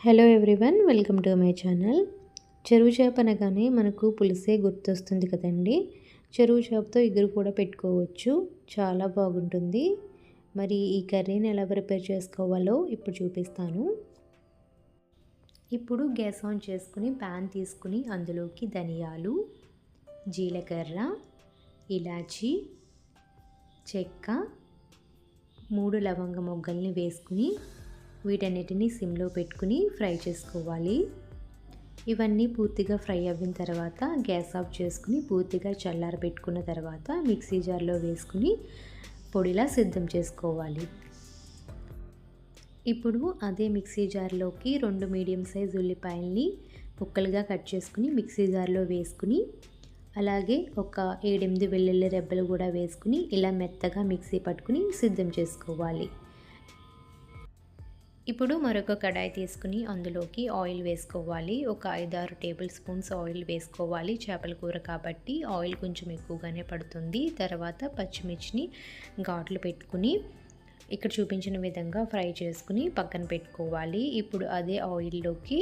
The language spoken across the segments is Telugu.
Hello everyone welcome to my channel. చెరువు చేప అనగానే మనకు పులిసే గుర్తొస్తుంది కదండి. చెరువు చేపతో ఇగురు కూడా పెట్టుకోవచ్చు. చాలా బాగుంటుంది. మరి ఈ కర్రీని ఎలా ప్రిపేర్ చేసుకోవాలో ఇప్పుడు చూపిస్తాను. ఇప్పుడు గ్యాస్ ఆన్ చేసుకుని ప్యాన్ తీసుకుని అందులోకి ధనియాలు జీలకర్ర ఇలాచి చెక్క మూడు లవంగ మొగ్గల్ని వేసుకుని వీటన్నిటిని సిమ్లో పెట్టుకుని ఫ్రై చేసుకోవాలి. ఇవన్నీ పూర్తిగా ఫ్రై అయిన తర్వాత గ్యాస్ ఆఫ్ చేసుకుని పూర్తిగా చల్లార పెట్టుకున్న తర్వాత మిక్సీ జార్లో వేసుకుని పొడిలా సిద్ధం చేసుకోవాలి. ఇప్పుడు అదే మిక్సీ జార్లోకి రెండు మీడియం సైజ్ ఉల్లిపాయల్ని ముక్కలుగా కట్ చేసుకుని మిక్సీ జార్లో వేసుకుని అలాగే ఒక ఏడెనిమిది వెల్లుల్లి రెబ్బలు కూడా వేసుకుని ఇలా మెత్తగా మిక్సీ పట్టుకుని సిద్ధం చేసుకోవాలి. ఇప్పుడు మరొక కడాయి తీసుకుని అందులోకి ఆయిల్ వేసుకోవాలి. ఒక ఐదారు టేబుల్ స్పూన్స్ ఆయిల్ వేసుకోవాలి. చేపల కూర కాబట్టి ఆయిల్ కొంచెం ఎక్కువగానే పడుతుంది. తర్వాత పచ్చిమిర్చిని ఘాట్లు పెట్టుకుని ఇక్కడ చూపించిన విధంగా ఫ్రై చేసుకుని పక్కన పెట్టుకోవాలి. ఇప్పుడు అదే ఆయిల్లోకి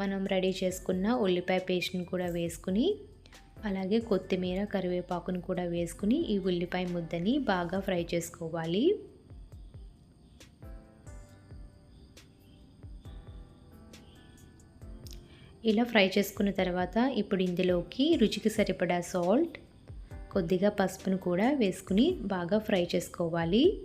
మనం రెడీ చేసుకున్న ఉల్లిపాయ పేస్ట్ని కూడా వేసుకుని అలాగే కొత్తిమీర కరివేపాకును కూడా వేసుకుని ఈ ఉల్లిపాయ ముద్దని బాగా ఫ్రై చేసుకోవాలి. ఇలా ఫ్రై చేసుకున్న తర్వాత ఇప్పుడు ఇందులోకి రుచికి సరిపడా సాల్ట్ కొద్దిగా పసుపును కూడా వేసుకుని బాగా ఫ్రై చేసుకోవాలి.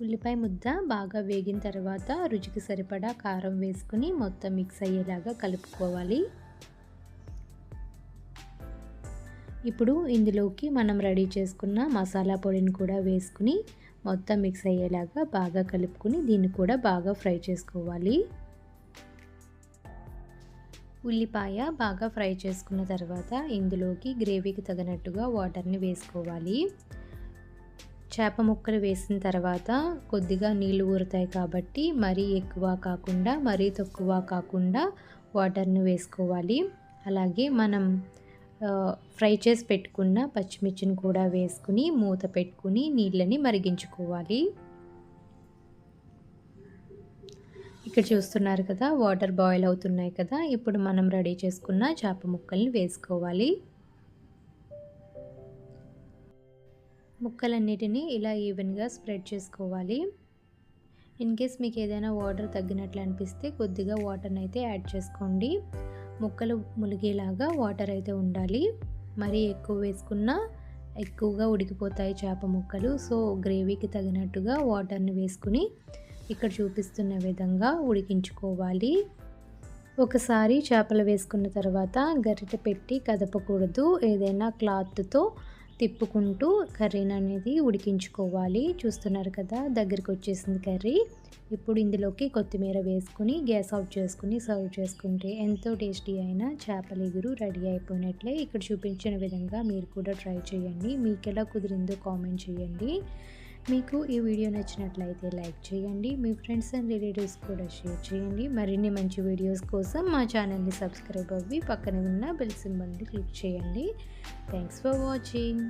ఉల్లిపాయ ముద్ద బాగా వేగిన తర్వాత రుచికి సరిపడా కారం వేసుకుని మొత్తం మిక్స్ అయ్యేలాగా కలుపుకోవాలి. ఇప్పుడు ఇందులోకి మనం రెడీ చేసుకున్న మసాలా పొడిని కూడా వేసుకుని మొత్తం మిక్స్ అయ్యేలాగా బాగా కలుపుకుని దీన్ని కూడా బాగా ఫ్రై చేసుకోవాలి. ఉల్లిపాయ బాగా ఫ్రై చేసుకున్న తర్వాత ఇందులోకి గ్రేవీకి తగినట్టుగా వాటర్ని వేసుకోవాలి. చేప ముక్కలు వేసిన తర్వాత కొద్దిగా నీళ్ళు ఊరుతాయి కాబట్టి మరీ ఎక్కువ కాకుండా మరీ తక్కువ కాకుండా వాటర్ని వేసుకోవాలి. అలాగే మనం ఫ్రై చేసి పెట్టుకున్న పచ్చిమిర్చిని కూడా వేసుకుని మూత పెట్టుకుని నీళ్ళని మరిగించుకోవాలి. ఇక్కడ చూస్తున్నారు కదా వాటర్ బాయిల్ అవుతున్నాయి కదా ఇప్పుడు మనం రెడీ చేసుకున్న చేప ముక్కల్ని వేసుకోవాలి. ముక్కలన్నిటినీ ఇలా ఈవెన్గా స్ప్రెడ్ చేసుకోవాలి. ఇన్ కేస్ మీకు ఏదైనా వాటర్ తగ్గినట్లు అనిపిస్తే కొద్దిగా వాటర్ని అయితే యాడ్ చేసుకోండి. ముక్కలు ములిగేలాగా వాటర్ అయితే ఉండాలి. మరీ ఎక్కువ వేసుకున్నా ఎక్కువగా ఉడికిపోతాయి చేప ముక్కలు. సో గ్రేవీకి తగినట్టుగా వాటర్ని వేసుకుని ఇక్కడ చూపిస్తున్న విధంగా ఉడికించుకోవాలి. ఒకసారి చేపలు వేసుకున్న తర్వాత గరిటె పెట్టి కదపకూడదు. ఏదైనా క్లాత్తో తిప్పుకుంటూ కర్రీని అనేది ఉడికించుకోవాలి. చూస్తున్నారు కదా దగ్గరికి వచ్చేసింది కర్రీ. ఇప్పుడు ఇందులోకి కొత్తిమీర వేసుకుని గ్యాస్ ఆఫ్ చేసుకుని సర్వ్ చేసుకుంటే ఎంతో టేస్టీ అయిన చేపల ఎగురు రెడీ అయిపోయినట్లే. ఇక్కడ చూపించిన విధంగా మీరు కూడా ట్రై చేయండి. మీకు ఎలా కుదిరిందో కామెంట్ చేయండి. మీకు ఈ వీడియో నచ్చినట్లయితే లైక్ చేయండి మీ ఫ్రెండ్స్ అండ్ రిలేటివ్స్ కూడా షేర్ చేయండి. మరిన్ని మంచి వీడియోస్ కోసం మా ఛానల్ని సబ్స్క్రైబ్ అవ్వి పక్కన ఉన్న బెల్ సింబల్ని క్లిక్ చేయండి. Thanks for watching